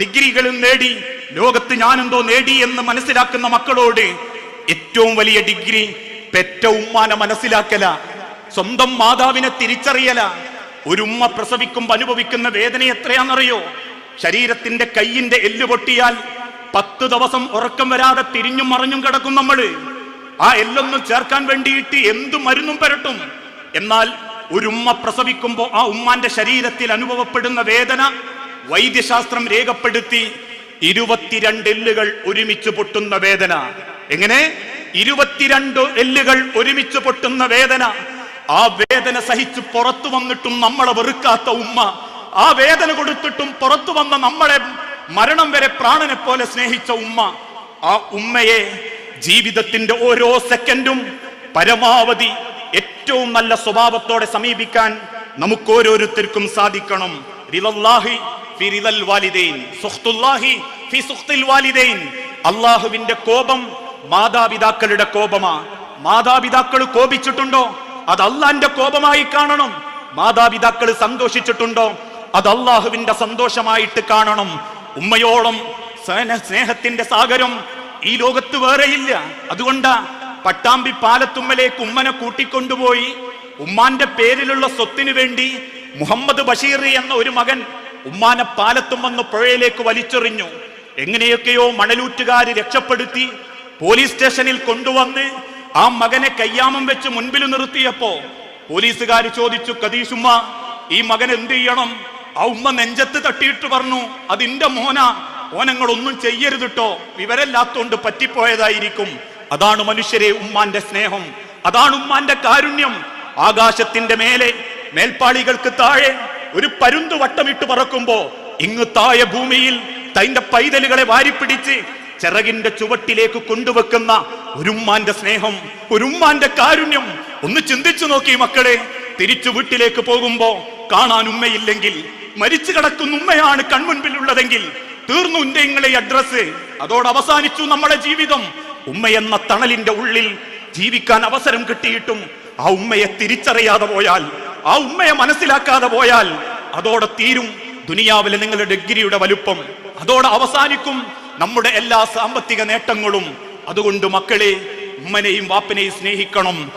ഡിഗ്രികളും നേടി ലോകത്ത് ഞാനെന്തോ നേടി എന്ന് മനസ്സിലാക്കുന്ന മക്കളോട് ഏറ്റവും വലിയ ഡിഗ്രി പെറ്റ ഉമ്മാനെ മനസ്സിലാക്കല സ്വന്തം മാതാവിനെ തിരിച്ചറിയല. ഒരു ഉമ്മ പ്രസവിക്കുമ്പോൾ അനുഭവിക്കുന്ന വേദന എത്രയാണെന്നറിയോ? ശരീരത്തിന്റെ കയ്യിന്റെ എല്ല് പൊട്ടിയാൽ പത്ത് ദിവസം ഉറക്കം വരാതെ തിരിഞ്ഞും മറിഞ്ഞും കിടക്കും നമ്മൾ ആ എല്ലൊന്നും ചേർക്കാൻ വേണ്ടിയിട്ട് എന്തു മരുന്നും പരട്ടും? എന്നാൽ ഒരു ഉമ്മ പ്രസവിക്കുമ്പോൾ ആ ഉമ്മാന്റെ ശരീരത്തിൽ അനുഭവപ്പെടുന്ന വേദന വൈദ്യശാസ്ത്രം രേഖപ്പെടുത്തി ഇരുപത്തിരണ്ട് എല്ലുകൾ ഒരുമിച്ച് പൊട്ടുന്ന വേദന. എങ്ങനെ? ഇരുപത്തിരണ്ട് എല്ലുകൾ ഒരുമിച്ച് പൊട്ടുന്ന വേദന. ആ വേദന സഹിച്ച് പുറത്തു വന്നിട്ടും നമ്മളെ വെറുക്കാത്ത ഉമ്മ. ആ വേദന കൊടുത്തിട്ടും പുറത്തു വന്ന നമ്മളെ മരണം വരെ പ്രാണനെ പോലെ സ്നേഹിച്ച ഉമ്മ. ആ ഉമ്മയെ ജീവിതത്തിന്റെ ഓരോ സെക്കൻഡും പരമാവധി ഏറ്റവും നല്ല സ്വഭാവത്തോടെ സമീപിക്കാൻ നമുക്ക് ഓരോരുത്തർക്കും സാധിക്കണം. അള്ളാഹുവിന്റെ കോപം മാതാപിതാക്കളുടെ കോപമാ. മാതാപിതാക്കൾ കോപിച്ചിട്ടുണ്ടോ? അത് അള്ളാന്റെ കോപമായി കാണണം. മാതാപിതാക്കൾ സന്തോഷിച്ചിട്ടുണ്ടോ? അത് അള്ളാഹുവിന്റെ സന്തോഷമായിട്ട് കാണണം. ഉമ്മയോളം സ്നേഹ- സ്നേഹത്തിന്റെ സാഗരം ഈ ലോകത്ത് വേറെയില്ല. അതുകൊണ്ടാ പട്ടാമ്പി പാലത്തുമ്മലേക്ക് ഉമ്മനെ കൂട്ടിക്കൊണ്ടുപോയി. ഉമ്മാന്റെ പേരിലുള്ള സ്വത്തിനു വേണ്ടി മുഹമ്മദ് ബഷീർ എന്ന ഒരു മകൻ ഉമ്മാനെ പാലത്തും വന്ന് പുഴയിലേക്ക് വലിച്ചെറിഞ്ഞു. എങ്ങനെയൊക്കെയോ മണലൂറ്റുകാര് രക്ഷപ്പെടുത്തി പോലീസ് സ്റ്റേഷനിൽ കൊണ്ടുവന്ന് ആ മകനെ കയ്യാമം വെച്ച് മുൻപിൽ നിർത്തിയപ്പോ പോലീസുകാർ ചോദിച്ചു കതീഷുമ്മ ഈ മകൻ എന്ത് ചെയ്യണം? ആ ഉമ്മ നെഞ്ചത്ത് തട്ടിയിട്ട് പറഞ്ഞു അതിന്റെ മോന ഓനങ്ങളൊന്നും ചെയ്യരുതിട്ടോ വിവരമില്ലാത്തോണ്ട് പറ്റിപ്പോയതായിരിക്കും. അതാണ് മനുഷ്യരെ ഉമ്മാന്റെ സ്നേഹം. അതാണ് ഉമ്മാന്റെ കാരുണ്യം. ആകാശത്തിന്റെ മേലെ മേൽപ്പാളികൾക്ക് താഴെ ഒരു പരുന്ത് വട്ടമിട്ട് പറക്കുമ്പോ ഇങ്ങു തായ ഭൂമിയിൽ തന്റെ പൈതലുകളെ വാരിപ്പിടിച്ച് ചിറകിന്റെ ചുവട്ടിലേക്ക് കൊണ്ടുവെക്കുന്ന ഒരുമ്മാന്റെ സ്നേഹം ഒരുമ്മാന്റെ കാരുണ്യം ഒന്ന് ചിന്തിച്ചു നോക്കി മക്കളെ. തിരിച്ചു വീട്ടിലേക്ക് പോകുമ്പോ കാണാൻ ഉമ്മയില്ലെങ്കിൽ മരിച്ചു കിടക്കുന്ന ഉമ്മയാണ് കൺമുൻപിലുള്ളതെങ്കിൽ തീർന്നു എന്റെ നിങ്ങളെ അഡ്രസ് അതോട് അവസാനിച്ചു നമ്മുടെ ജീവിതം. ഉമ്മ എന്ന തണലിന്റെ ഉള്ളിൽ ജീവിക്കാൻ അവസരം കിട്ടിയിട്ടും ആ ഉമ്മയെ തിരിച്ചറിയാതെ പോയാൽ ആ ഉമ്മയെ മനസ്സിലാക്കാതെ പോയാൽ അതോടെ തീരും ദുനിയാവിലെ നിങ്ങളുടെ ഡിഗ്രിയുടെ വലുപ്പം. അതോടെ അവസാനിക്കും നമ്മുടെ എല്ലാ സാമ്പത്തിക നേട്ടങ്ങളും. അതുകൊണ്ട് മക്കളെ ഉമ്മനെയും വാപ്പനെയും സ്നേഹിക്കണം.